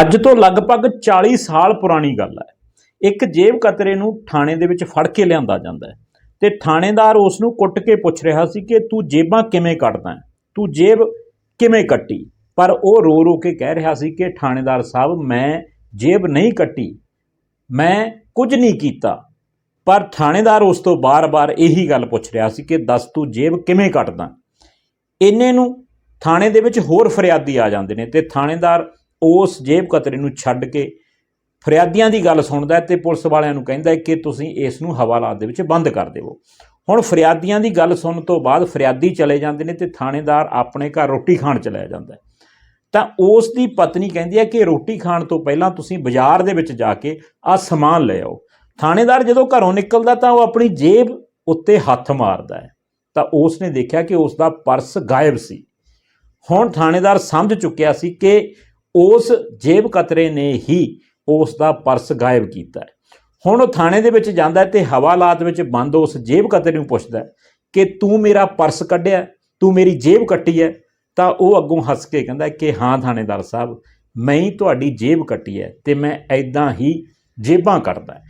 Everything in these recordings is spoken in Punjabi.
ਅੱਜ ਤੋਂ ਲਗਭਗ 40 ਸਾਲ ਪੁਰਾਣੀ ਗੱਲ ਹੈ। ਇੱਕ ਜੇਬ ਕਤਰੇ ਨੂੰ ਥਾਣੇ ਦੇ ਵਿੱਚ ਫੜ ਕੇ ਲਿਆਂਦਾ ਜਾਂਦਾ ਹੈ ਤੇ ਥਾਣੇਦਾਰ ਉਸ ਨੂੰ ਕੁੱਟ ਕੇ ਪੁੱਛ ਰਿਹਾ ਸੀ ਕਿ ਤੂੰ ਜੇਬਾਂ ਕਿਵੇਂ ਕੱਟਦਾ ਤੂੰ ਜੇਬ ਕਿਵੇਂ ਕੱਟੀ? ਪਰ ਉਹ ਰੋ ਰੋ ਕੇ ਕਹਿ ਰਿਹਾ ਸੀ ਕਿ ਥਾਣੇਦਾਰ ਸਾਹਿਬ, ਮੈਂ ਜੇਬ ਨਹੀਂ ਕੱਟੀ, ਮੈਂ ਕੁਝ ਨਹੀਂ ਕੀਤਾ। ਪਰ ਥਾਣੇਦਾਰ ਉਸ ਤੋਂ ਬਾਰ-ਬਾਰ ਇਹੀ ਗੱਲ ਪੁੱਛ ਰਿਹਾ ਸੀ ਕਿ ਦੱਸ ਤੂੰ ਜੇਬ ਕਿਵੇਂ ਕੱਟਦਾ ਇੰਨੇ ਨੂੰ ਥਾਣੇ ਦੇ ਵਿੱਚ ਹੋਰ ਫਰਿਆਦੀ ਆ ਜਾਂਦੇ ਨੇ ਤੇ ਥਾਣੇਦਾਰ ਉਸ ਜੇਬ ਕਤਰੇ ਨੂੰ ਛੱਡ ਕੇ ਫਰਿਆਦੀਆਂ ਦੀ ਗੱਲ ਸੁਣਦਾ ਹੈ ਤੇ ਪੁਲਿਸ ਵਾਲਿਆਂ ਨੂੰ ਕਹਿੰਦਾ ਕਿ ਤੁਸੀਂ ਇਸ ਨੂੰ ਹਵਾਲਾਤ ਦੇ ਵਿੱਚ ਬੰਦ ਕਰ ਦਿਓ ਹੁਣ ਫਰਿਆਦੀਆਂ ਦੀ ਗੱਲ ਸੁਣਨ ਤੋਂ ਬਾਅਦ ਫਰਿਆਦੀ ਚਲੇ ਜਾਂਦੇ ਨੇ ਤੇ ਥਾਣੇਦਾਰ ਆਪਣੇ ਘਰ ਰੋਟੀ ਖਾਣ ਚਲਾ ਜਾਂਦਾ ਤਾਂ ਉਸ ਦੀ ਪਤਨੀ ਕਹਿੰਦੀ ਹੈ ਕਿ ਰੋਟੀ ਖਾਣ ਤੋਂ ਪਹਿਲਾਂ ਤੁਸੀਂ ਬਾਜ਼ਾਰ ਦੇ ਵਿੱਚ ਜਾ ਕੇ ਆ ਸਮਾਨ ਲੈ ਆਓ। ਥਾਣੇਦਾਰ ਜਦੋਂ ਘਰੋਂ ਨਿਕਲਦਾ ਤਾਂ ਉਹ ਆਪਣੀ ਜੇਬ ਉੱਤੇ ਹੱਥ ਮਾਰਦਾ ਹੈ। ਤਾਂ ਉਸ ਨੇ ਦੇਖਿਆ ਕਿ ਉਸ ਦਾ ਪਰਸ ਗਾਇਬ ਸੀ। ਹੁਣ ਥਾਣੇਦਾਰ ਸਮਝ ਚੁੱਕਿਆ ਸੀ ਕਿ ਉਸ ਜੇਬ ਕਤਰੇ ਨੇ ਹੀ ਉਸ ਦਾ ਪਰਸ ਗਾਇਬ ਕੀਤਾ ਹੈ। ਹੁਣ ਉਹ ਥਾਣੇ ਦੇ ਵਿੱਚ ਜਾਂਦਾ ਹੈ ਤੇ ਹਵਾਲਾਤ ਵਿੱਚ ਬੰਦ ਉਸ ਜੇਬ ਕਤਰੇ ਨੂੰ ਪੁੱਛਦਾ ਕਿ ਤੂੰ ਮੇਰਾ ਪਰਸ ਕੱਢਿਆ ਤੂੰ ਮੇਰੀ ਜੇਬ ਕੱਟੀ ਹੈ? ਤਾਂ ਉਹ ਅੱਗੋਂ ਹੱਸ ਕੇ ਕਹਿੰਦਾ ਕਿ ਹਾਂ ਥਾਣੇਦਾਰ ਸਾਹਿਬ, ਮੈਂ ਹੀ ਤੁਹਾਡੀ ਜੇਬ ਕੱਟੀ ਹੈ ਤੇ ਮੈਂ ਐਦਾਂ ਹੀ ਜੇਬਾਂ ਕੱਟਦਾ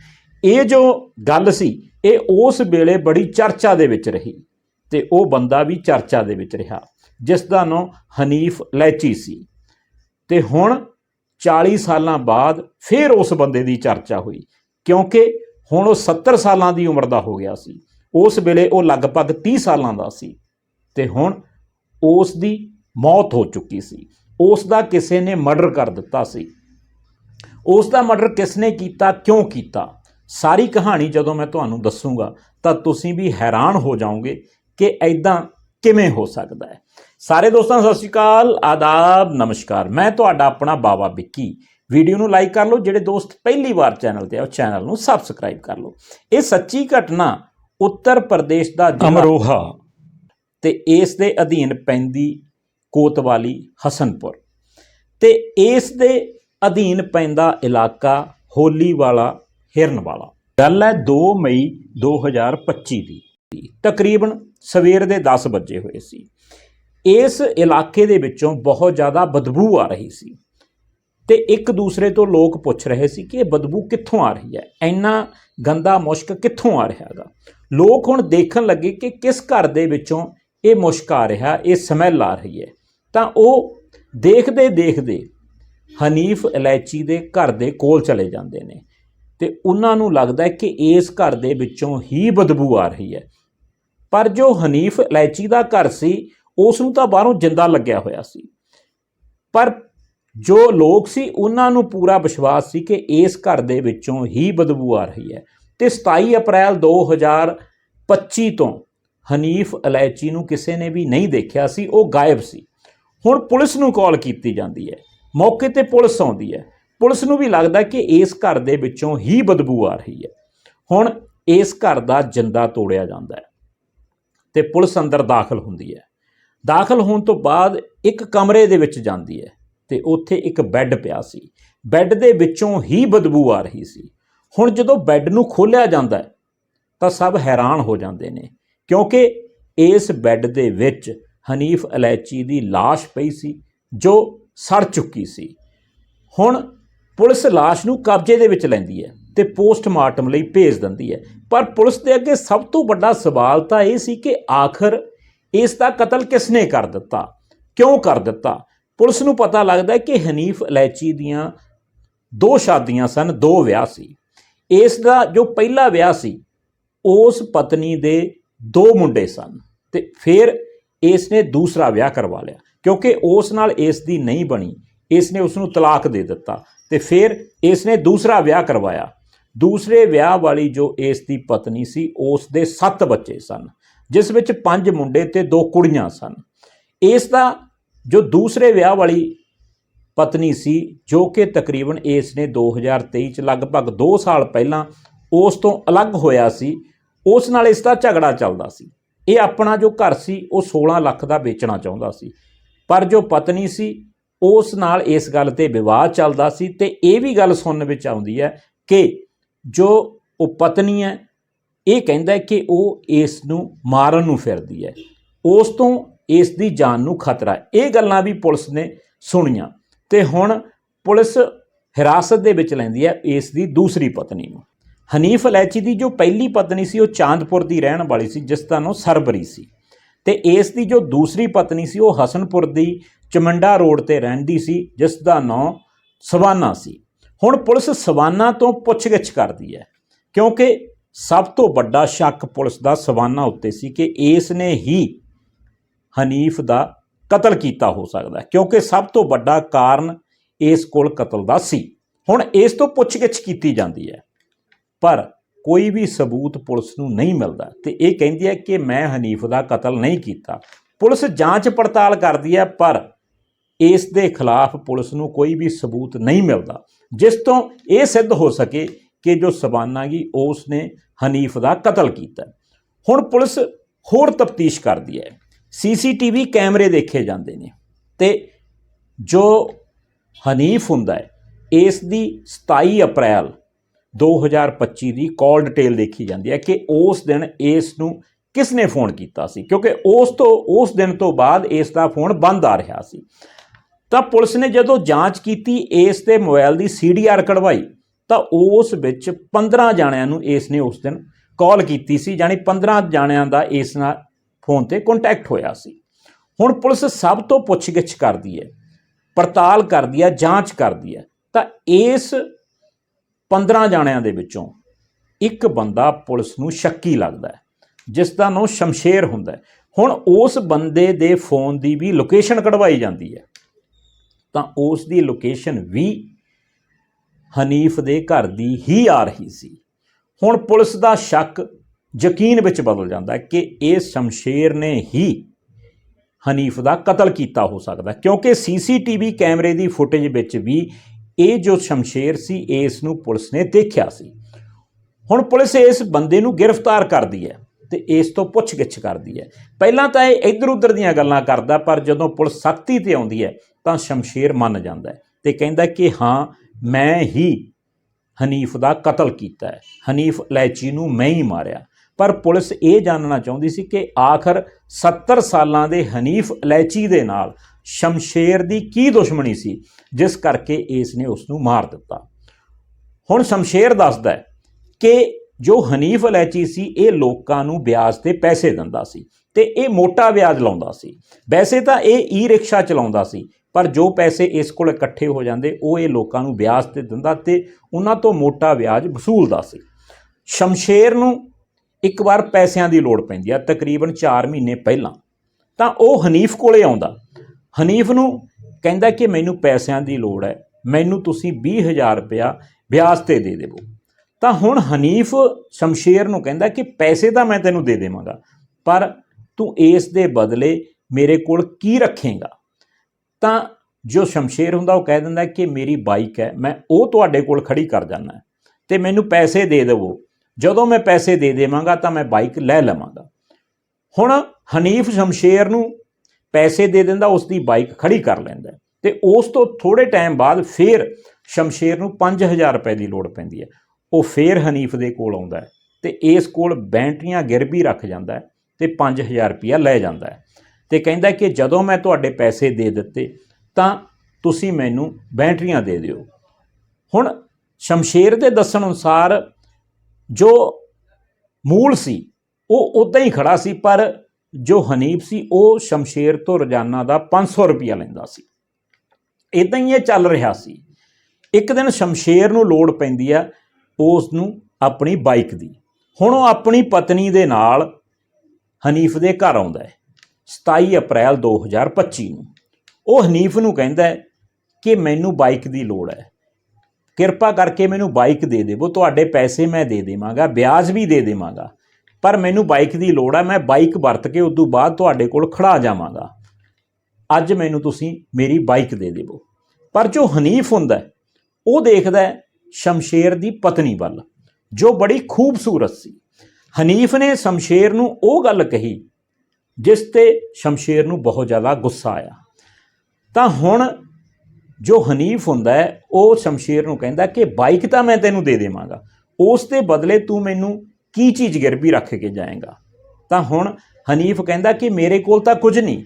ਇਹ ਜੋ ਗੱਲ ਸੀ, ਇਹ ਉਸ ਵੇਲੇ ਬੜੀ ਚਰਚਾ ਦੇ ਵਿੱਚ ਰਹੀ ਤੇ ਉਹ ਬੰਦਾ ਵੀ ਚਰਚਾ ਦੇ ਵਿੱਚ ਰਿਹਾ, ਜਿਸ ਦਾ ਨਾਮ ਹਨੀਫ ਲੈਚੀ ਸੀ। ਤੇ ਹੁਣ 40 ਸਾਲਾਂ ਬਾਅਦ ਫਿਰ ਉਸ ਬੰਦੇ ਦੀ ਚਰਚਾ ਹੋਈ, ਕਿਉਂਕਿ ਹੁਣ ਉਹ 70 ਸਾਲਾਂ ਦੀ ਉਮਰ ਦਾ ਹੋ ਗਿਆ ਸੀ। ਉਸ ਵੇਲੇ ਉਹ ਲਗਭਗ 30 ਸਾਲਾਂ ਦਾ ਸੀ ਤੇ ਹੁਣ ਉਸ ਦੀ ਮੌਤ ਹੋ ਚੁੱਕੀ ਸੀ। ਉਸ ਦਾ ਕਿਸੇ ਨੇ ਮਰਡਰ ਕਰ ਦਿੱਤਾ ਸੀ। ਉਸ ਦਾ ਮਰਡਰ ਕਿਸ ਨੇ ਕੀਤਾ, ਕਿਉਂ ਕੀਤਾ? ਸਾਰੀ ਕਹਾਣੀ ਜਦੋਂ ਮੈਂ ਤੁਹਾਨੂੰ ਦੱਸੂਗਾ ਤਾਂ ਤੁਸੀਂ ਵੀ ਹੈਰਾਨ ਹੋ ਜਾਓਗੇ ਕਿ ਐਦਾਂ ਕਿਵੇਂ ਹੋ ਸਕਦਾ ਹੈ। ਸਾਰੇ ਦੋਸਤਾਂ ਨੂੰ ਸਤਿ ਸ਼੍ਰੀ ਅਕਾਲ ਆਦਾਬ ਨਮਸਕਾਰ। ਮੈਂ ਤੁਹਾਡਾ ਆਪਣਾ ਬਾਬਾ ਵਿੱਕੀ। ਵੀਡੀਓ ਨੂੰ ਲਾਈਕ ਕਰ ਲਓ ਜਿਹੜੇ ਦੋਸਤ ਪਹਿਲੀ ਵਾਰ ਚੈਨਲ ਤੇ ਆ ਉਹ ਚੈਨਲ ਨੂੰ ਸਬਸਕ੍ਰਾਈਬ ਕਰ ਲਓ। ਇਹ ਸੱਚੀ ਘਟਨਾ ਉੱਤਰ ਪ੍ਰਦੇਸ਼ ਦਾ ਅਮਰੋਹਾ। ਤੇ ਇਸ ਦੇ ਅਧੀਨ ਪੈਂਦੀ ਕੋਤਵਾਲੀ ਹਸਨਪੁਰ। ਤੇ ਇਸ ਦੇ ਅਧੀਨ ਪੈਂਦਾ ਇਲਾਕਾ ਹੋਲੀ ਵਾਲਾ ਹਿਰਨ ਵਾਲਾ ਗੱਲ ਹੈ 2 ਮਈ 2025 ਦੀ। ਤਕਰੀਬਨ ਸਵੇਰ ਦੇ 10 ਵਜੇ ਹੋਏ ਸੀ। ਇਸ ਇਲਾਕੇ ਦੇ ਵਿੱਚੋਂ ਬਹੁਤ ਜ਼ਿਆਦਾ ਬਦਬੂ ਆ ਰਹੀ ਸੀ। ਤੇ ਇੱਕ ਦੂਸਰੇ ਤੋਂ ਲੋਕ ਪੁੱਛ ਰਹੇ ਸੀ ਕਿ ਇਹ ਬਦਬੂ ਕਿੱਥੋਂ ਆ ਰਹੀ ਹੈ? ਇੰਨਾ ਗੰਦਾ ਮੁਸ਼ਕ ਕਿੱਥੋਂ ਆ ਰਿਹਾ ਹੈਗਾ? ਲੋਕ ਹੁਣ ਦੇਖਣ ਲੱਗੇ ਕਿ ਕਿਸ ਘਰ ਦੇ ਵਿੱਚੋਂ ਇਹ ਮੁਸ਼ਕ ਆ ਰਿਹਾ, ਇਹ ਸਮੈਲ ਆ ਰਹੀ ਹੈ। ਤਾਂ ਉਹ ਦੇਖਦੇ ਦੇਖਦੇ ਹਨੀਫ ਇਲਾਇਚੀ ਦੇ ਘਰ ਦੇ ਕੋਲ ਚਲੇ ਜਾਂਦੇ ਨੇ ਤੇ ਉਹਨਾਂ ਨੂੰ ਲੱਗਦਾ ਹੈ ਕਿ ਇਸ ਘਰ ਦੇ ਵਿੱਚੋਂ ਹੀ ਬਦਬੂ ਆ ਰਹੀ ਹੈ। ਪਰ ਜੋ ਹਨੀਫ ਇਲਾਇਚੀ ਦਾ ਘਰ ਸੀ ਉਸ ਨੂੰ ਤਾਂ ਬਾਹਰੋਂ ਜਿੰਦਾ ਲੱਗਿਆ ਹੋਇਆ ਸੀ। ਪਰ ਜੋ ਲੋਕ ਸੀ, ਉਹਨਾਂ ਨੂੰ ਪੂਰਾ ਵਿਸ਼ਵਾਸ ਸੀ ਕਿ ਇਸ ਘਰ ਦੇ ਵਿੱਚੋਂ ਹੀ ਬਦਬੂ ਆ ਰਹੀ ਹੈ। ਤੇ 27 ਅਪ੍ਰੈਲ 2025 ਤੋਂ ਹਨੀਫ ਅਲੈਚੀ ਨੂੰ ਕਿਸੇ ਨੇ ਵੀ ਨਹੀਂ ਦੇਖਿਆ ਸੀ, ਉਹ ਗਾਇਬ ਸੀ। ਹੁਣ ਪੁਲਿਸ ਨੂੰ ਕਾਲ ਕੀਤੀ ਜਾਂਦੀ ਹੈ। ਮੌਕੇ ਤੇ ਪੁਲਿਸ ਆਉਂਦੀ ਹੈ। ਪੁਲਿਸ ਨੂੰ ਵੀ ਲੱਗਦਾ ਕਿ ਇਸ ਘਰ ਦੇ ਵਿੱਚੋਂ ਹੀ ਬਦਬੂ ਆ ਰਹੀ ਹੈ। ਹੁਣ ਇਸ ਘਰ ਦਾ ਜਿੰਦਾ ਤੋੜਿਆ ਜਾਂਦਾ ਹੈ ਤੇ ਪੁਲਿਸ ਅੰਦਰ ਦਾਖਲ ਹੁੰਦੀ ਹੈ। ਦਾਖਲ ਹੋਣ ਤੋਂ ਬਾਅਦ ਇੱਕ ਕਮਰੇ ਦੇ ਵਿੱਚ ਜਾਂਦੀ ਹੈ ਤੇ ਉੱਥੇ ਇੱਕ ਬੈੱਡ ਪਿਆ ਸੀ ਬੈੱਡ ਦੇ ਵਿੱਚੋਂ ਹੀ ਬਦਬੂ ਆ ਰਹੀ ਸੀ ਹੁਣ ਜਦੋਂ ਬੈੱਡ ਨੂੰ ਖੋਲ੍ਹਿਆ ਜਾਂਦਾ ਹੈ ਤਾਂ ਸਭ ਹੈਰਾਨ ਹੋ ਜਾਂਦੇ ਨੇ ਕਿਉਂਕਿ ਇਸ ਬੈੱਡ ਦੇ ਵਿੱਚ ਹਨੀਫ ਇਲਾਇਚੀ ਦੀ লাশ ਪਈ ਸੀ ਜੋ ਸੜ ਚੁੱਕੀ ਸੀ ਹੁਣ ਪੁਲਿਸ লাশ ਨੂੰ ਕਬਜ਼ੇ ਦੇ ਵਿੱਚ ਲੈਂਦੀ ਹੈ ਤੇ ਪੋਸਟਮਾਰਟਮ ਲਈ ਭੇਜ ਦਿੰਦੀ ਹੈ ਪਰ ਪੁਲਿਸ ਦੇ ਅੱਗੇ ਸਭ ਤੋਂ ਵੱਡਾ ਸਵਾਲ ਤਾਂ ਇਹ ਸੀ ਕਿ ਆਖਰ ਇਸ ਦਾ ਕਤਲ ਕਿਸ ਨੇ ਕਰ ਦਿੱਤਾ? ਕਿਉਂ ਕਰ ਦਿੱਤਾ? ਪੁਲਿਸ ਨੂੰ ਪਤਾ ਲੱਗਦਾ ਕਿ ਹਨੀਫ ਇਲਾਇਚੀ ਦੀਆਂ ਦੋ ਸ਼ਾਦੀਆਂ ਸਨ, ਦੋ ਵਿਆਹ ਸੀ। ਇਸ ਦਾ ਜੋ ਪਹਿਲਾ ਵਿਆਹ ਸੀ, ਉਸ ਪਤਨੀ ਦੇ ਦੋ ਮੁੰਡੇ ਸਨ ਤੇ ਫਿਰ ਇਸ ਨੇ ਦੂਸਰਾ ਵਿਆਹ ਕਰਵਾ ਲਿਆ। ਕਿਉਂਕਿ ਉਸ ਨਾਲ ਇਸ ਦੀ ਨਹੀਂ ਬਣੀ ਇਸ ਨੇ ਉਸ ਨੂੰ ਤਲਾਕ ਦੇ ਦਿੱਤਾ ਤੇ ਫਿਰ ਇਸ ਨੇ ਦੂਸਰਾ ਵਿਆਹ ਕਰਵਾਇਆ। ਦੂਸਰੇ ਵਿਆਹ ਵਾਲੀ ਜੋ ਇਸ ਦੀ ਪਤਨੀ ਸੀ, ਉਸ ਦੇ 7 ਬੱਚੇ ਸਨ। ਜਿਸ ਵਿੱਚ ਪੰਜ ਮੁੰਡੇ ਤੇ ਦੋ ਕੁੜੀਆਂ ਸਨ। ਇਸ ਦਾ ਜੋ ਦੂਸਰੇ ਵਿਆਹ ਵਾਲੀ ਪਤਨੀ ਸੀ, ਜੋ ਕਿ ਤਕਰੀਬਨ ਇਸ ਨੇ 2023 ਚ ਲਗਭਗ 2 ਸਾਲ ਪਹਿਲਾਂ ਉਸ ਤੋਂ ਅਲੱਗ ਹੋਇਆ ਸੀ, ਉਸ ਨਾਲ ਇਸ ਦਾ ਝਗੜਾ ਚੱਲਦਾ ਸੀ। ਇਹ ਆਪਣਾ ਜੋ ਘਰ ਸੀ, ਉਹ 16 ਲੱਖ ਦਾ ਵੇਚਣਾ ਚਾਹੁੰਦਾ ਸੀ। ਪਰ ਜੋ ਪਤਨੀ ਸੀ, ਉਸ ਨਾਲ ਇਸ ਗੱਲ ਤੇ ਵਿਵਾਦ ਚੱਲਦਾ ਸੀ ਤੇ ਇਹ ਵੀ ਗੱਲ ਸੁਣਨ ਵਿੱਚ ਆਉਂਦੀ ਹੈ ਕਿ ਜੋ ਉਹ ਪਤਨੀ ਹੈ ਇਹ ਕਹਿੰਦਾ ਕਿ ਉਹ ਇਸ ਨੂੰ ਮਾਰਨ ਨੂੰ ਫਿਰਦੀ ਹੈ। ਉਸ ਤੋਂ ਇਸ ਦੀ ਜਾਨ ਨੂੰ ਖਤਰਾ ਹੈ। ਇਹ ਗੱਲਾਂ ਵੀ ਪੁਲਿਸ ਨੇ ਸੁਣੀਆਂ। ਤੇ ਹੁਣ ਪੁਲਿਸ ਹਿਰਾਸਤ ਦੇ ਵਿੱਚ ਲੈਂਦੀ ਹੈ ਇਸ ਦੀ ਦੂਸਰੀ ਪਤਨੀ ਨੂੰ। ਹਨੀਫ ਅਲੈਚੀ ਦੀ ਜੋ ਪਹਿਲੀ ਪਤਨੀ ਸੀ, ਉਹ ਚਾਂਦਪੁਰ ਦੀ ਰਹਿਣ ਵਾਲੀ ਸੀ, ਜਿਸ ਦਾ ਨਾਮ ਸਰਬਰੀ ਸੀ। ਤੇ ਇਸ ਦੀ ਜੋ ਦੂਸਰੀ ਪਤਨੀ ਸੀ, ਉਹ ਹਸਨਪੁਰ ਦੀ ਚਮੰਡਾ ਰੋਡ ਤੇ ਰਹਿੰਦੀ ਸੀ, ਜਿਸ ਦਾ ਨਾਮ ਸਵਾਨਾ ਸੀ। ਹੁਣ ਪੁਲਿਸ ਸਵਾਨਾ ਤੋਂ ਪੁੱਛਗਿੱਛ ਕਰਦੀ ਹੈ, ਕਿਉਂਕਿ ਸਭ ਤੋਂ ਵੱਡਾ ਸ਼ੱਕ ਪੁਲਿਸ ਦਾ ਸਵਾਨਾ ਉੱਤੇ ਸੀ ਕਿ ਇਸ ਨੇ ਹੀ ਹਨੀਫ ਦਾ ਕਤਲ ਕੀਤਾ ਹੋ ਸਕਦਾ ਕਿਉਂਕਿ ਸਭ ਤੋਂ ਵੱਡਾ ਕਾਰਨ ਇਸ ਕੋਲ ਕਤਲ ਦਾ ਸੀ। ਹੁਣ ਇਸ ਤੋਂ ਪੁੱਛਗਿੱਛ ਕੀਤੀ ਜਾਂਦੀ ਹੈ, ਪਰ ਕੋਈ ਵੀ ਸਬੂਤ ਪੁਲਿਸ ਨੂੰ ਨਹੀਂ ਮਿਲਦਾ ਤੇ ਇਹ ਕਹਿੰਦੀ ਹੈ ਕਿ ਮੈਂ ਹਨੀਫ ਦਾ ਕਤਲ ਨਹੀਂ ਕੀਤਾ। ਪੁਲਿਸ ਜਾਂਚ ਪੜਤਾਲ ਕਰਦੀ ਹੈ, ਪਰ ਇਸ ਦੇ ਖਿਲਾਫ ਪੁਲਿਸ ਨੂੰ ਕੋਈ ਵੀ ਸਬੂਤ ਨਹੀਂ ਮਿਲਦਾ। ਜਿਸ ਤੋਂ ਇਹ ਸਿੱਧ ਹੋ ਸਕੇ ਕਿ ਜੋ ਸਬਾਨਾ ਗੀ ਉਸ ਨੇ ਹਨੀਫ ਦਾ ਕਤਲ ਕੀਤਾ। ਹੁਣ ਪੁਲਿਸ ਹੋਰ ਤਫਤੀਸ਼ ਕਰਦੀ ਹੈ। ਸੀਸੀਟੀਵੀ ਕੈਮਰੇ ਦੇਖੇ ਜਾਂਦੇ ਨੇ ਤੇ ਜੋ ਹਨੀਫ ਹੁੰਦਾ ਹੈ, ਇਸ ਦੀ 27 ਅਪ੍ਰੈਲ 2025 ਦੀ ਕਾਲ ਡਿਟੇਲ ਦੇਖੀ ਜਾਂਦੀ ਹੈ ਕਿ ਉਸ ਦਿਨ ਇਸ ਨੂੰ ਕਿਸ ਨੇ ਫੋਨ ਕੀਤਾ ਸੀ, ਕਿਉਂਕਿ ਉਸ ਤੋਂ, ਉਸ ਦਿਨ ਤੋਂ ਬਾਅਦ ਇਸ ਦਾ ਫੋਨ ਬੰਦ ਆ ਰਿਹਾ ਸੀ। ਤਾਂ ਪੁਲਿਸ ਨੇ ਜਦੋਂ ਜਾਂਚ ਕੀਤੀ, ਇਸ ਦੇ ਮੋਬਾਈਲ ਦੀ ਸੀਡੀਆਰ ਕਢਵਾਈ ਤਾਂ ਉਸ ਵਿੱਚ 15 ਜਾਣਿਆਂ ਨੂੰ ਇਸ ਨੇ ਉਸ ਦਿਨ ਕਾਲ ਕੀਤੀ ਸੀ ਯਾਨੀ 15 ਜਾਣਿਆਂ ਦਾ ਇਸ ਨਾਲ ਫੋਨ ਤੇ ਕੰਟੈਕਟ ਹੋਇਆ ਸੀ। ਹੁਣ ਪੁਲਿਸ ਸਭ ਤੋਂ ਪੁੱਛਗਿੱਛ ਕਰਦੀ ਹੈ, ਪੜਤਾਲ ਕਰਦੀ ਹੈ, ਜਾਂਚ ਕਰਦੀ ਹੈ। ਤਾਂ ਇਸ 15 ਜਾਣਿਆਂ ਦੇ ਵਿੱਚੋਂ ਇੱਕ ਬੰਦਾ ਪੁਲਿਸ ਨੂੰ ਸ਼ੱਕੀ ਲੱਗਦਾ ਹੈ, ਜਿਸ ਦਾ ਨਾਮ ਸ਼ਮਸ਼ੇਰ ਹੁੰਦਾ ਹੈ। ਹੁਣ ਉਸ ਬੰਦੇ ਦੇ ਫੋਨ ਦੀ ਵੀ ਲੋਕੇਸ਼ਨ ਕਢਵਾਈ ਜਾਂਦੀ ਹੈ। ਤਾਂ ਉਸ ਦੀ ਲੋਕੇਸ਼ਨ ਵੀ ਹਨੀਫ ਦੇ ਘਰ ਦੀ ਹੀ ਆ ਰਹੀ ਸੀ। ਹੁਣ ਪੁਲਿਸ ਦਾ ਸ਼ੱਕ ਯਕੀਨ ਵਿੱਚ ਬਦਲ ਜਾਂਦਾ ਹੈ ਕਿ ਇਹ ਸ਼ਮਸ਼ੇਰ ਨੇ ਹੀ ਹਨੀਫ ਦਾ ਕਤਲ ਕੀਤਾ ਹੋ ਸਕਦਾ ਹੈ, ਕਿਉਂਕਿ ਸੀਸੀਟੀਵੀ ਕੈਮਰੇ ਦੀ ਫੁਟੇਜ ਵਿੱਚ ਵੀ ਇਹ ਜੋ ਸ਼ਮਸ਼ੇਰ ਸੀ ਇਸ ਨੂੰ ਪੁਲਿਸ ਨੇ ਦੇਖਿਆ ਸੀ। ਹੁਣ ਪੁਲਿਸ ਇਸ ਬੰਦੇ ਨੂੰ ਗ੍ਰਿਫਤਾਰ ਕਰਦੀ ਹੈ ਤੇ ਇਸ ਤੋਂ ਪੁੱਛਗਿੱਛ ਕਰਦੀ ਹੈ। ਪਹਿਲਾਂ ਤਾਂ ਇਹ ਇੱਧਰ ਉੱਧਰ ਦੀਆਂ ਗੱਲਾਂ ਕਰਦਾ ਪਰ ਜਦੋਂ ਪੁਲਿਸ ਸਖਤੀ ਤੇ ਆਉਂਦੀ ਹੈ ਤਾਂ ਸ਼ਮਸ਼ੇਰ ਮੰਨ ਜਾਂਦਾ ਹੈ ਤੇ ਕਹਿੰਦਾ ਕਿ ਹਾਂ ਮੈਂ ਹੀ ਹਨੀਫ ਦਾ ਕਤਲ ਕੀਤਾ ਹੈ। ਹਨੀਫ ਲੈਚੀ ਨੂੰ ਮੈਂ ਹੀ ਮਾਰਿਆ। ਪਰ ਪੁਲਿਸ ਇਹ ਜਾਣਨਾ ਚਾਹੁੰਦੀ ਸੀ ਕਿ ਆਖਰ 70 ਸਾਲਾਂ ਦੇ ਹਨੀਫ ਲੈਚੀ ਦੇ ਨਾਲ ਸ਼ਮਸ਼ੇਰ ਦੀ ਕੀ ਦੁਸ਼ਮਣੀ ਸੀ, ਜਿਸ ਕਰਕੇ ਇਸ ਨੇ ਉਸ ਨੂੰ ਮਾਰ ਦਿੱਤਾ। ਹੁਣ ਸ਼ਮਸ਼ੇਰ ਦੱਸਦਾ ਹੈ ਕਿ ਜੋ ਹਨੀਫ ਅਲੈਚੀ ਸੀ, ਇਹ ਲੋਕਾਂ ਨੂੰ ਵਿਆਜ ਤੇ ਪੈਸੇ ਦਿੰਦਾ ਸੀ ਤੇ ਇਹ ਮੋਟਾ ਵਿਆਜ ਲਾਉਂਦਾ ਸੀ। ਵੈਸੇ ਤਾਂ ਇਹ ਈ ਰਿਕਸ਼ਾ ਚਲਾਉਂਦਾ ਸੀ। ਪਰ ਜੋ ਪੈਸੇ ਇਸ ਕੋਲ ਇਕੱਠੇ ਹੋ ਜਾਂਦੇ, ਉਹ ਇਹ ਲੋਕਾਂ ਨੂੰ ਵਿਆਜ ਤੇ ਦਿੰਦਾ ਤੇ ਉਹਨਾਂ ਤੋਂ ਮੋਟਾ ਵਿਆਜ ਵਸੂਲਦਾ ਸੀ। ਸ਼ਮਸ਼ੇਰ ਨੂੰ ਇੱਕ ਵਾਰ ਪੈਸਿਆਂ ਦੀ ਲੋੜ ਪੈਂਦੀ ਆ, ਤਕਰੀਬਨ 4 ਮਹੀਨੇ ਪਹਿਲਾਂ। ਤਾਂ ਉਹ ਹਨੀਫ ਕੋਲੇ ਆਉਂਦਾ। ਹਨੀਫ ਨੂੰ ਕਹਿੰਦਾ ਕਿ ਮੈਨੂੰ ਪੈਸਿਆਂ ਦੀ ਲੋੜ ਹੈ, ਮੈਨੂੰ ਤੁਸੀਂ 20000 ਰੁਪਇਆ ਵਿਆਜ ਤੇ ਦੇ ਦੇਵੋ। ਤਾਂ ਹੁਣ ਹਨੀਫ ਸ਼ਮਸ਼ੇਰ ਨੂੰ ਕਹਿੰਦਾ ਕਿ ਪੈਸੇ ਤਾਂ ਮੈਂ ਤੈਨੂੰ ਦੇ ਦੇਵਾਂਗਾ, ਪਰ ਤੂੰ ਇਸ ਦੇ ਬਦਲੇ ਮੇਰੇ ਕੋਲ ਕੀ ਰੱਖੇਗਾ? ਤਾਂ ਜੋ ਸ਼ਮਸ਼ੇਰ ਹੁੰਦਾ, ਉਹ ਕਹਿ ਦਿੰਦਾ ਕਿ ਮੇਰੀ ਬਾਈਕ ਹੈ, ਮੈਂ ਉਹ ਤੁਹਾਡੇ ਕੋਲ ਖੜੀ ਕਰ ਜਾਣਾ ਤੇ ਮੈਨੂੰ ਪੈਸੇ ਦੇ ਦੇਵੋ। ਜਦੋਂ ਮੈਂ ਪੈਸੇ ਦੇ ਦੇਵਾਂਗਾ ਤਾਂ ਮੈਂ ਬਾਈਕ ਲੈ ਲਵਾਂਗਾ। ਹੁਣ ਹਨੀਫ ਸ਼ਮਸ਼ੇਰ ਨੂੰ ਪੈਸੇ ਦੇ ਦਿੰਦਾ ਉਸ ਦੀ ਬਾਈਕ ਖੜੀ ਕਰ ਲੈਂਦਾ ਤੇ ਉਸ ਤੋਂ ਥੋੜੇ ਟਾਈਮ ਬਾਅਦ ਫੇਰ ਸ਼ਮਸ਼ੇਰ ਨੂੰ 5000 ਰੁਪਏ ਦੀ ਲੋੜ ਪੈਂਦੀ ਹੈ। ਉਹ ਫੇਰ ਹਨੀਫ ਦੇ ਕੋਲ ਆਉਂਦਾ ਹੈ ਤੇ ਇਸ ਕੋਲ ਬੈਂਟਰੀਆਂ ਗਿਰਵੀ ਰੱਖ ਜਾਂਦਾ ਹੈ ਤੇ 5000 ਰੁਪਇਆ ਲੈ ਜਾਂਦਾ ਹੈ। ਤੇ ਕਹਿੰਦਾ ਕਿ ਜਦੋਂ ਮੈਂ ਤੁਹਾਡੇ ਪੈਸੇ ਦੇ ਦਿੱਤੇ, ਤਾਂ ਤੁਸੀਂ ਮੈਨੂੰ ਬੈਟਰੀਆਂ ਦੇ ਦਿਓ। ਹੁਣ ਸ਼ਮਸ਼ੇਰ ਦੇ ਦੱਸਣ ਅਨੁਸਾਰ ਜੋ ਮੂਲ ਸੀ, ਉਹ ਉਦਾਂ ਹੀ ਖੜਾ ਸੀ, ਪਰ ਜੋ ਹਨੀਫ ਸੀ, ਉਹ ਸ਼ਮਸ਼ੇਰ ਤੋਂ ਰੋਜ਼ਾਨਾ ਦਾ 500 ਰੁਪਇਆ ਲੈਂਦਾ ਸੀ। ਇਦਾਂ ਹੀ ਇਹ ਚੱਲ ਰਿਹਾ ਸੀ। ਇੱਕ ਦਿਨ ਸ਼ਮਸ਼ੇਰ ਨੂੰ ਲੋੜ ਪੈਂਦੀ ਆ, ਉਸ ਨੂੰ ਆਪਣੀ ਬਾਈਕ ਦੀ। ਹੁਣ ਉਹ ਆਪਣੀ ਪਤਨੀ ਦੇ ਨਾਲ ਹਨੀਫ ਦੇ ਘਰ ਆਉਂਦਾ ਹੈ। 27 ਅਪ੍ਰੈਲ 2025 ਨੂੰ। ਉਹ ਹਨੀਫ ਨੂੰ ਕਹਿੰਦਾ ਹੈ ਕਿ ਮੈਨੂੰ ਬਾਈਕ ਦੀ ਲੋੜ ਹੈ। ਕਿਰਪਾ ਕਰਕੇ ਮੈਨੂੰ ਬਾਈਕ ਦੇ ਦੇਵੋ, ਤੁਹਾਡੇ ਪੈਸੇ ਮੈਂ ਦੇ ਦੇਵਾਂਗਾ, ਵਿਆਜ ਵੀ ਦੇ ਦੇਵਾਂਗਾ। ਪਰ ਮੈਨੂੰ ਬਾਈਕ ਦੀ ਲੋੜ ਹੈ, ਮੈਂ ਬਾਈਕ ਵਰਤ ਕੇ ਉਸ ਤੋਂ ਬਾਅਦ ਤੁਹਾਡੇ ਕੋਲ ਖੜਾ ਜਾਵਾਂਗਾ। ਅੱਜ ਮੈਨੂੰ ਤੁਸੀਂ ਮੇਰੀ ਬਾਈਕ ਦੇ ਦੇਵੋ। ਪਰ ਜੋ ਹਨੀਫ ਹੁੰਦਾ ਉਹ ਦੇਖਦਾ ਸ਼ਮਸ਼ੇਰ ਦੀ ਪਤਨੀ ਵੱਲ, ਜੋ ਬੜੀ ਖੂਬਸੂਰਤ ਸੀ। ਹਨੀਫ ਨੇ ਸ਼ਮਸ਼ੇਰ ਨੂੰ ਉਹ ਗੱਲ ਕਹੀ ਜਿਸ ਤੇ ਸ਼ਮਸ਼ੇਰ ਨੂੰ ਬਹੁਤ ਜ਼ਿਆਦਾ ਗੁੱਸਾ ਆਇਆ। ਤਾਂ ਹੁਣ ਜੋ ਹਨੀਫ ਹੁੰਦਾ ਹੈ, ਉਹ ਸ਼ਮਸ਼ੇਰ ਨੂੰ ਕਹਿੰਦਾ ਕਿ ਬਾਈਕ ਤਾਂ ਮੈਂ ਤੈਨੂੰ ਦੇ ਦੇਵਾਂਗਾ, ਉਸ ਦੇ ਬਦਲੇ ਤੂੰ ਮੈਨੂੰ ਕੀ ਚੀਜ਼ ਗਿਰਵੀ ਰੱਖ ਕੇ ਜਾਏਗਾ? ਤਾਂ ਹੁਣ ਹਨੀਫ ਕਹਿੰਦਾ ਕਿ ਮੇਰੇ ਕੋਲ ਤਾਂ ਕੁਝ ਨਹੀਂ।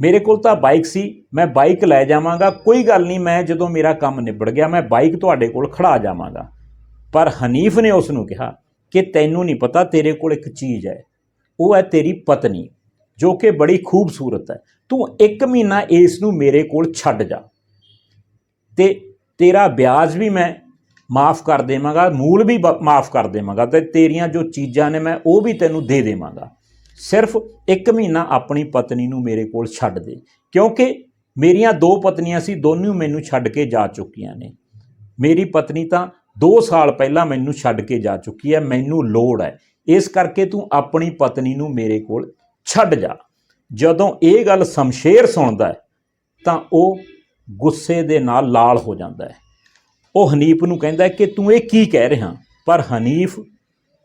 ਮੇਰੇ ਕੋਲ ਤਾਂ ਬਾਈਕ ਸੀ, ਮੈਂ ਬਾਈਕ ਲੈ ਜਾਵਾਂਗਾ, ਕੋਈ ਗੱਲ ਨਹੀਂ, ਮੈਂ ਜਦੋਂ ਮੇਰਾ ਕੰਮ ਨਿਬੜ ਗਿਆ, ਮੈਂ ਬਾਈਕ ਤੁਹਾਡੇ ਕੋਲ ਖੜਾ ਜਾਵਾਂਗਾ। ਪਰ ਹਨੀਫ ਨੇ ਉਸ ਨੂੰ ਕਿਹਾ ਕਿ ਤੈਨੂੰ ਨਹੀਂ ਪਤਾ, ਤੇਰੇ ਕੋਲ ਇੱਕ ਚੀਜ਼ ਹੈ, ਉਹ ਹੈ ਤੇਰੀ ਪਤਨੀ। ਜੋ ਕਿ ਬੜੀ ਖੂਬਸੂਰਤ ਹੈ। ਤੂੰ ਇੱਕ ਮਹੀਨਾ ਇਸ ਨੂੰ ਮੇਰੇ ਕੋਲ ਛੱਡ ਜਾ। ਤੇ ਤੇਰਾ ਵਿਆਜ ਵੀ ਮੈਂ ਮਾਫ ਕਰ ਦੇਵਾਂਗਾ, ਮੂਲ ਵੀ ਮਾਫ ਕਰ ਦੇਵਾਂਗਾ ਤੇ ਤੇਰੀਆਂ ਜੋ ਚੀਜ਼ਾਂ ਨੇ ਮੈਂ ਉਹ ਵੀ ਤੈਨੂੰ ਦੇ ਦੇਵਾਂਗਾ। ਸਿਰਫ ਇੱਕ ਮਹੀਨਾ ਆਪਣੀ ਪਤਨੀ ਨੂੰ ਮੇਰੇ ਕੋਲ ਛੱਡ ਦੇ, ਕਿਉਂਕਿ ਮੇਰੀਆਂ ਦੋ ਪਤਨੀਆਂ ਸੀ, ਦੋਨੋਂ ਮੈਨੂੰ ਛੱਡ ਕੇ ਜਾ ਚੁੱਕੀਆਂ ਨੇ। ਮੇਰੀ ਪਤਨੀ ਤਾਂ 2 ਸਾਲ ਪਹਿਲਾਂ ਮੈਨੂੰ ਛੱਡ ਕੇ ਜਾ ਚੁੱਕੀ ਹੈ, ਮੈਨੂੰ ਲੋੜ ਹੈ। ਇਸ ਕਰਕੇ ਤੂੰ ਆਪਣੀ ਪਤਨੀ ਨੂੰ ਮੇਰੇ ਕੋਲ ਛੱਡ ਜਾ। ਜਦੋਂ ਇਹ ਗੱਲ ਸ਼ਮਸ਼ੇਰ ਸੁਣਦਾ ਹੈ, ਤਾਂ ਉਹ ਗੁੱਸੇ ਦੇ ਨਾਲ ਲਾਲ ਹੋ ਜਾਂਦਾ ਹੈ। ਉਹ ਹਨੀਫ ਨੂੰ ਕਹਿੰਦਾ ਕਿ ਤੂੰ ਇਹ ਕੀ ਕਹਿ ਰਿਹਾ? ਪਰ ਹਨੀਫ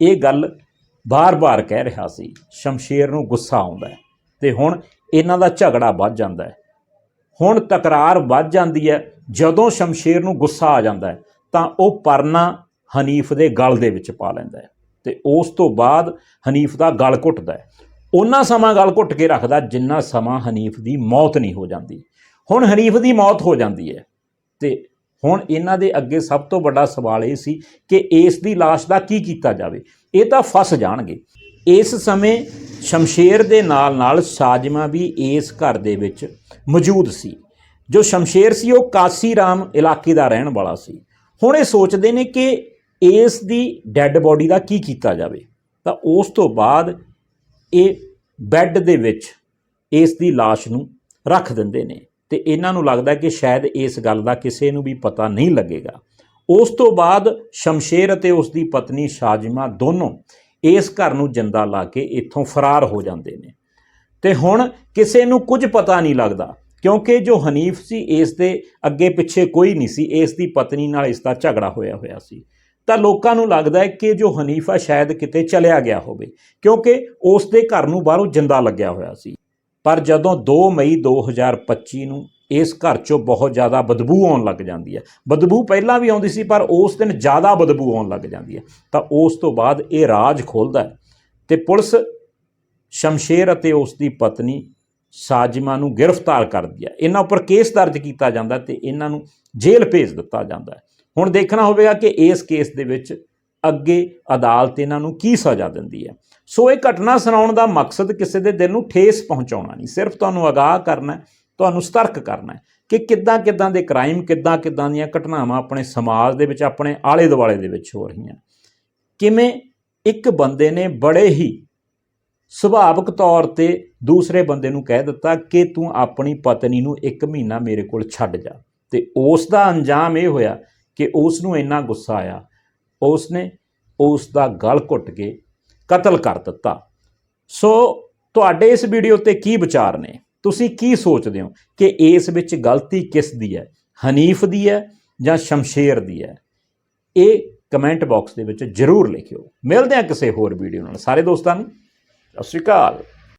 ਇਹ ਗੱਲ ਬਾਰ-ਬਾਰ ਕਹਿ ਰਿਹਾ ਸੀ। ਸ਼ਮਸ਼ੇਰ ਨੂੰ ਗੁੱਸਾ ਆਉਂਦਾ ਹੈ ਤੇ ਹੁਣ ਇਹਨਾਂ ਦਾ ਝਗੜਾ ਵੱਧ ਜਾਂਦਾ ਹੈ। ਹੁਣ ਤਕਰਾਰ ਵੱਧ ਜਾਂਦੀ ਹੈ। ਜਦੋਂ ਸ਼ਮਸ਼ੇਰ ਨੂੰ ਗੁੱਸਾ ਆ ਜਾਂਦਾ ਹੈ, ਤਾਂ ਉਹ ਪਰਨਾ ਹਨੀਫ ਦੇ ਗਲ ਦੇ ਵਿੱਚ ਪਾ ਲੈਂਦਾ ਹੈ ਤੇ ਉਸ ਤੋਂ ਬਾਅਦ ਹਨੀਫ ਦਾ ਗਲ ਘੁੱਟਦਾ ਹੈ। ਉਹਨਾਂ ਸਮਾਂ ਗੱਲ ਘੁੱਟ ਕੇ ਰੱਖਦਾ ਜਿੰਨਾ ਸਮਾਂ ਹਨੀਫ ਦੀ ਮੌਤ ਨਹੀਂ ਹੋ ਜਾਂਦੀ। ਹੁਣ ਹਨੀਫ ਦੀ ਮੌਤ ਹੋ ਜਾਂਦੀ ਹੈ ਤੇ ਹੁਣ ਇਹਨਾਂ ਦੇ ਅੱਗੇ ਸਭ ਤੋਂ ਵੱਡਾ ਸਵਾਲ ਇਹ ਸੀ ਕਿ ਇਸ ਦੀ ਲਾਸ਼ ਦਾ ਕੀ ਕੀਤਾ ਜਾਵੇ। ਇਹ ਤਾਂ ਫਸ ਜਾਣਗੇ। ਇਸ ਸਮੇਂ ਸ਼ਮਸ਼ੇਰ ਦੇ ਨਾਲ ਨਾਲ ਸਾਜਮਾ ਵੀ ਇਸ ਘਰ ਦੇ ਵਿੱਚ ਮੌਜੂਦ ਸੀ। ਜੋ ਸ਼ਮਸ਼ੇਰ ਸੀ, ਉਹ ਕਾਸੀ ਰਾਮ ਇਲਾਕੇ ਦਾ ਰਹਿਣ ਵਾਲਾ ਸੀ। ਹੁਣ ਇਹ ਸੋਚਦੇ ਨੇ ਕਿ ਇਸ ਦੀ ਡੈੱਡ ਬੋਡੀ ਦਾ ਕੀ ਕੀਤਾ ਜਾਵੇ। ਤਾਂ ਉਸ ਤੋਂ ਬਾਅਦ ਇਹ ਬੈੱਡ ਦੇ ਵਿੱਚ ਇਸ ਦੀ ਲਾਸ਼ ਨੂੰ ਰੱਖ ਦਿੰਦੇ ਨੇ ਤੇ ਇਹਨਾਂ ਨੂੰ ਲੱਗਦਾ ਕਿ ਸ਼ਾਇਦ ਇਸ ਗੱਲ ਦਾ ਕਿਸੇ ਨੂੰ ਵੀ ਪਤਾ ਨਹੀਂ ਲੱਗੇਗਾ। ਉਸ ਤੋਂ ਬਾਅਦ ਸ਼ਮਸ਼ੇਰ ਅਤੇ ਉਸ ਦੀ ਪਤਨੀ ਸ਼ਾਜਮਾ ਦੋਨੋਂ ਇਸ ਘਰ ਨੂੰ ਜਿੰਦਾ ਲਾ ਕੇ ਇੱਥੋਂ ਫਰਾਰ ਹੋ ਜਾਂਦੇ ਨੇ। ਤੇ ਹੁਣ ਕਿਸੇ ਨੂੰ ਕੁਝ ਪਤਾ ਨਹੀਂ ਲੱਗਦਾ, ਕਿਉਂਕਿ ਜੋ ਹਨੀਫ ਸੀ, ਇਸ ਦੇ ਅੱਗੇ ਪਿੱਛੇ ਕੋਈ ਨਹੀਂ ਸੀ, ਇਸ ਦੀ ਪਤਨੀ ਨਾਲ ਇਸ ਦਾ ਝਗੜਾ ਹੋਇਆ ਹੋਇਆ ਸੀ। ਤਾਂ ਲੋਕਾਂ ਨੂੰ ਲੱਗਦਾ ਹੈ ਕਿ ਜੋ ਹਨੀਫਾ ਸ਼ਾਇਦ ਕਿਤੇ ਚਲਿਆ ਗਿਆ ਹੋਵੇ, ਕਿਉਂਕਿ ਉਸ ਦੇ ਘਰ ਨੂੰ ਬਾਹਰੋਂ ਜਿੰਦਾ ਲੱਗਿਆ ਹੋਇਆ ਸੀ। ਪਰ ਜਦੋਂ 2 ਮਈ 2025 ਨੂੰ ਇਸ ਘਰ 'ਚੋਂ ਬਹੁਤ ਜ਼ਿਆਦਾ ਬਦਬੂ ਆਉਣ ਲੱਗ ਜਾਂਦੀ ਹੈ, ਬਦਬੂ ਪਹਿਲਾਂ ਵੀ ਆਉਂਦੀ ਸੀ, ਪਰ ਉਸ ਦਿਨ ਜ਼ਿਆਦਾ ਬਦਬੂ ਆਉਣ ਲੱਗ ਜਾਂਦੀ ਹੈ, ਤਾਂ ਉਸ ਤੋਂ ਬਾਅਦ ਇਹ ਰਾਜ ਖੋਲਦਾ ਹੈ ਤੇ ਪੁਲਿਸ ਸ਼ਮਸ਼ੇਰ ਅਤੇ ਉਸ ਦੀ ਪਤਨੀ ਸਾਜਿਮਾ ਨੂੰ ਗ੍ਰਿਫਤਾਰ ਕਰਦੀ ਹੈ। ਇਹਨਾਂ ਉੱਪਰ ਕੇਸ ਦਰਜ ਕੀਤਾ ਜਾਂਦਾ ਤੇ ਇਹਨਾਂ ਨੂੰ ਜੇਲ੍ਹ ਭੇਜ ਦਿੱਤਾ ਜਾਂਦਾ ਹੈ। ਹੁਣ ਦੇਖਣਾ ਹੋਵੇਗਾ ਕਿ ਇਸ ਕੇਸ ਦੇ ਵਿੱਚ ਅੱਗੇ ਅਦਾਲਤ ਇਹਨਾਂ ਨੂੰ ਕੀ ਸਜ਼ਾ ਦਿੰਦੀ ਹੈ। ਸੋ ਇਹ ਘਟਨਾ ਸੁਣਾਉਣ ਦਾ ਮਕਸਦ ਕਿਸੇ ਦੇ ਦਿਲ ਨੂੰ ਠੇਸ ਪਹੁੰਚਾਉਣਾ ਨਹੀਂ, ਸਿਰਫ ਤੁਹਾਨੂੰ ਅਗਾਹ ਕਰਨਾ ਤੁਹਾਨੂੰ ਸਤਰਕ ਕਰਨਾ ਕਿ ਕਿੱਦਾਂ ਕਿੱਦਾਂ ਦੇ ਕ੍ਰਾਈਮ, ਕਿੱਦਾਂ ਕਿੱਦਾਂ ਦੀਆਂ ਘਟਨਾਵਾਂ ਆਪਣੇ ਸਮਾਜ ਦੇ ਵਿੱਚ, ਆਪਣੇ ਆਲੇ ਦੁਆਲੇ ਦੇ ਵਿੱਚ ਹੋ ਰਹੀਆਂ ਕਿਵੇਂ ਇੱਕ ਬੰਦੇ ਨੇ ਬੜੇ ਹੀ ਸੁਭਾਵਿਕ ਤੌਰ ਤੇ ਦੂਸਰੇ ਬੰਦੇ ਨੂੰ ਕਹਿ ਦਿੱਤਾ ਕਿ ਤੂੰ ਆਪਣੀ ਪਤਨੀ ਨੂੰ ਇੱਕ ਮਹੀਨਾ ਮੇਰੇ ਕੋਲ ਛੱਡ ਜਾ। ਤੇ ਉਸ ਦਾ ਅੰਜਾਮ ਇਹ ਹੋਇਆ ਕਿ ਉਸ ਨੂੰ ਇੰਨਾ ਗੁੱਸਾ ਆਇਆ। ਉਸ ਨੇ ਉਸ ਦਾ ਗਲ ਘੁੱਟ ਕੇ ਕਤਲ ਕਰ ਦਿੱਤਾ। ਸੋ ਤੁਹਾਡੇ ਇਸ ਵੀਡੀਓ ਤੇ ਕੀ ਵਿਚਾਰ ਨੇ? ਤੁਸੀਂ ਕੀ ਸੋਚਦੇ ਹੋ ਕਿ ਇਸ ਵਿੱਚ ਗਲਤੀ ਕਿਸ ਦੀ ਹੈ? ਹਨੀਫ ਦੀ ਹੈ ਜਾਂ ਸ਼ਮਸ਼ੇਰ ਦੀ ਹੈ? ਇਹ ਕਮੈਂਟ ਬਾਕਸ ਦੇ ਵਿੱਚ ਜਰੂਰ ਲਿਖਿਓ। ਮਿਲਦੇ ਹਾਂ ਕਿਸੇ ਹੋਰ ਵੀਡੀਓ ਨਾਲ। ਸਾਰੇ ਦੋਸਤਾਂ ਨੂੰ, ਸਤਿ ਸ਼੍ਰੀ ਅਕਾਲ।